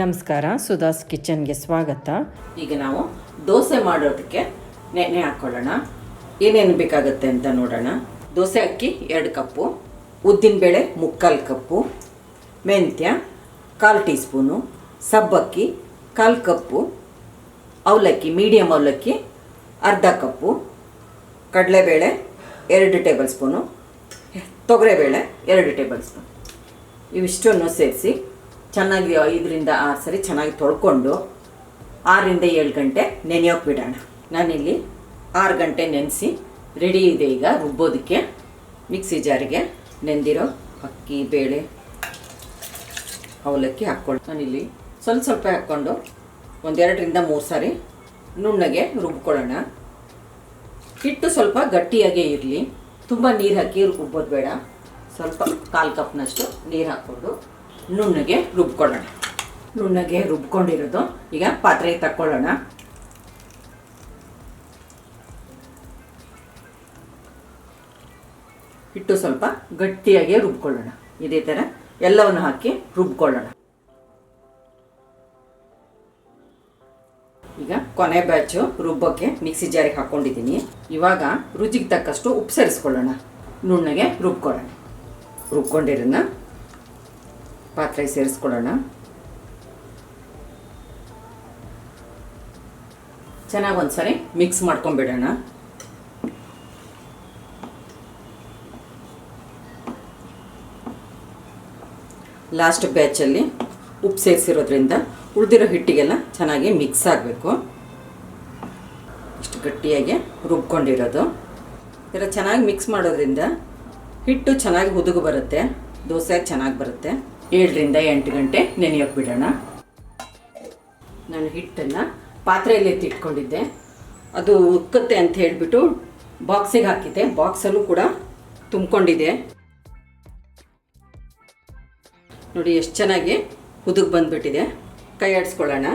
ನಮಸ್ಕಾರ ಸುಧಾಸ್ ಕಿಚನ್ಗೆ ಸ್ವಾಗತ. ಈಗ ನಾವು ದೋಸೆ ಮಾಡೋದಕ್ಕೆ ನೆನೆ ಹಾಕ್ಕೊಳ್ಳೋಣ ಏನೇನು ಬೇಕಾಗುತ್ತೆ ಅಂತ ನೋಡೋಣ. ದೋಸೆ ಅಕ್ಕಿ ಎರಡು ಕಪ್ಪು ಉದ್ದಿನಬೇಳೆ ಮುಕ್ಕಾಲು ಕಪ್ಪು, ಮೆಂತ್ಯ ಕಾಲು ಟೀ ಸ್ಪೂನು ಸಬ್ಬಕ್ಕಿ ಕಾಲು ಕಪ್ಪು, ಅವಲಕ್ಕಿ ಮೀಡಿಯಮ್ ಅವಲಕ್ಕಿ ಅರ್ಧ ಕಪ್ಪು, ಕಡಲೆಬೇಳೆ ಎರಡು ಟೇಬಲ್ ಸ್ಪೂನು, ತೊಗರೆಬೇಳೆ ಎರಡು ಟೇಬಲ್ ಸ್ಪೂನ್. ಇವಿಷ್ಟನ್ನು ಸೇರಿಸಿ ಚೆನ್ನಾಗಿ ಐದರಿಂದ ಆರು ಸರಿ ಚೆನ್ನಾಗಿ ತೊಳ್ಕೊಂಡು ಆರರಿಂದ ಏಳು ಗಂಟೆ ನೆನೆಯೋಕೆ ಬಿಡೋಣ. ನಾನಿಲ್ಲಿ ಆರು ಗಂಟೆ ನೆನೆಸಿ ರೆಡಿ ಇದೆ ಈಗ ರುಬ್ಬೋದಕ್ಕೆ. ಮಿಕ್ಸಿ ಜಾರಿಗೆ ನೆಂದಿರೋ ಅಕ್ಕಿ, ಬೇಳೆ ಅವಲಕ್ಕಿ ಹಾಕ್ಕೊಂಡು ನಾನಿಲ್ಲಿ ಸ್ವಲ್ಪ ಸ್ವಲ್ಪ ಹಾಕ್ಕೊಂಡು ಒಂದೆರಡರಿಂದ ಮೂರು ಸಾರಿ ನುಣ್ಣಗೆ ರುಬ್ಕೊಳ್ಳೋಣ. ಹಿಟ್ಟು ಸ್ವಲ್ಪ ಗಟ್ಟಿಯಾಗೇ ಇರಲಿ. ತುಂಬ ನೀರು ಹಾಕಿ ರುಬ್ಬೋದು ಬೇಡ. ಸ್ವಲ್ಪ ಕಾಲು ಕಪ್ನಷ್ಟು ನೀರು ಹಾಕ್ಕೊಂಡು ನುಣ್ಣಗೆ ರುಬ್ಕೊಳ್ಳೋಣ. ನುಣ್ಣಗೆ ರುಬ್ಕೊಂಡಿರೋದು. ಈಗ ಪಾತ್ರೆಗೆ ತಕ್ಕೊಳ್ಳೋಣ. ಹಿಟ್ಟು ಸ್ವಲ್ಪ ಗಟ್ಟಿಯಾಗಿ ರುಬ್ಕೊಳ್ಳೋಣ. ಇದೇ ಥರ ಎಲ್ಲವನ್ನು ಹಾಕಿ ರುಬ್ಕೊಳ್ಳೋಣ. ಈಗ ಕೊನೆ ಬ್ಯಾಚು ರುಬ್ಬಕ್ಕೆ ಮಿಕ್ಸಿ ಜಾರಿಗೆ ಹಾಕ್ಕೊಂಡಿದ್ದೀನಿ ಇವಾಗ ರುಚಿಗೆ ತಕ್ಕಷ್ಟು ಉಪ್ಪು ಸೇರಿಸ್ಕೊಳ್ಳೋಣ. ನುಣ್ಣಗೆ ರುಬ್ಕೊಳ್ಳೋಣ. ರುಬ್ಕೊಂಡಿರೋನ್ನ ಪಾತ್ರೆಗೆ ಸೇರಿಸ್ಕೊಳ್ಳೋಣ. ಚೆನ್ನಾಗಿ ಒಂದ್ಸರಿ ಮಿಕ್ಸ್ ಮಾಡ್ಕೊಂಬಿಡೋಣ ಲಾಸ್ಟ್ ಬ್ಯಾಚಲ್ಲಿ ಉಪ್ಪು ಸೇರಿಸಿರೋದ್ರಿಂದ ಉಳಿದಿರೋ ಹಿಟ್ಟಿಗೆಲ್ಲ ಚೆನ್ನಾಗಿ ಮಿಕ್ಸ್ ಆಗಬೇಕು. ಇಷ್ಟು ಗಟ್ಟಿಯಾಗಿ ರುಬ್ಕೊಂಡಿರೋದು. ಇದರ ಚೆನ್ನಾಗಿ ಮಿಕ್ಸ್ ಮಾಡೋದ್ರಿಂದ ಹಿಟ್ಟು ಚೆನ್ನಾಗಿ ಹುದುಗು ಬರುತ್ತೆ, ದೋಸೆ ಚೆನ್ನಾಗಿ ಬರುತ್ತೆ. ಏಳರಿಂದ ಎಂಟು ಗಂಟೆ ನೆನೆಯೋಕೆ ಬಿಡೋಣ. ನಾನು ಹಿಟ್ಟನ್ನು ಪಾತ್ರೆಯಲ್ಲಿ ಎತ್ತಿಟ್ಕೊಂಡಿದ್ದೆ. ಅದು ಉಕ್ಕುತ್ತೆ ಅಂತ ಹೇಳಿಬಿಟ್ಟು ಬಾಕ್ಸಿಗೆ ಹಾಕಿದ್ದೆ. ಬಾಕ್ಸಲ್ಲೂ ಕೂಡ ತುಂಬಿಕೊಂಡಿದೆ. ನೋಡಿ, ಎಷ್ಟು ಚೆನ್ನಾಗಿ ಹುದುಗ್ ಬಂದ್ಬಿಟ್ಟಿದೆ. ಕೈ ಆಡಿಸ್ಕೊಳ್ಳೋಣ.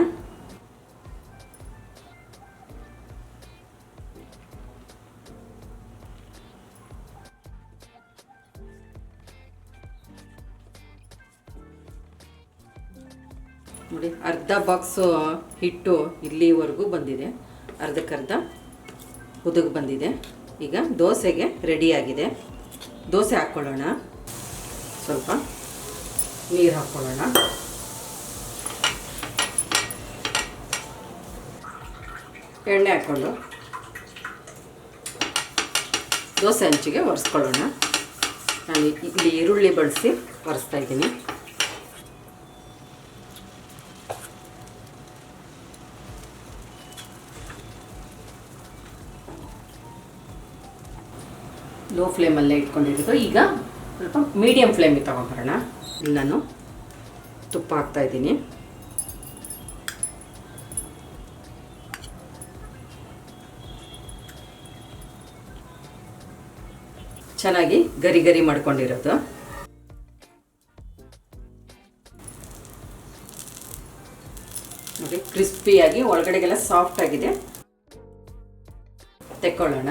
ನೋಡಿ, ಅರ್ಧ ಬಾಕ್ಸು ಹಿಟ್ಟು ಇಲ್ಲಿವರೆಗೂ ಬಂದಿದೆ. ಅರ್ಧಕ್ಕರ್ಧ ಹುದುಗ್ ಬಂದಿದೆ. ಈಗ ದೋಸೆಗೆ ರೆಡಿಯಾಗಿದೆ ದೋಸೆ ಹಾಕ್ಕೊಳ್ಳೋಣ ಸ್ವಲ್ಪ ನೀರು ಹಾಕ್ಕೊಳ್ಳೋಣ ಎಣ್ಣೆ ಹಾಕ್ಕೊಂಡು ದೋಸೆ ಹಂಚಿಗೆ ಒರೆಸ್ಕೊಳ್ಳೋಣ. ನಾನು ಇಲ್ಲಿ ಈರುಳ್ಳಿ ಬಳಸಿ ಒರೆಸ್ತಾ ಇದ್ದೀನಿ. ಲೋ ಫ್ಲೇಮಲ್ಲೇ ಇಟ್ಕೊಂಡಿರೋದು. ಈಗ ಸ್ವಲ್ಪ ಮೀಡಿಯಮ್ ಫ್ಲೇಮಿಗೆ ತೊಗೊಂಬರೋಣ ಇಲ್ಲಿ ನಾನು ತುಪ್ಪ ಹಾಕ್ತಾ ಇದ್ದೀನಿ. ಚೆನ್ನಾಗಿ ಗರಿ ಗರಿ ಮಾಡ್ಕೊಂಡಿರೋದು. ನೋಡಿ ಕ್ರಿಸ್ಪಿಯಾಗಿ ಒಳಗಡೆಗೆಲ್ಲ ಸಾಫ್ಟ್ ಆಗಿದೆ. ತೆಕ್ಕೊಳ್ಳೋಣ.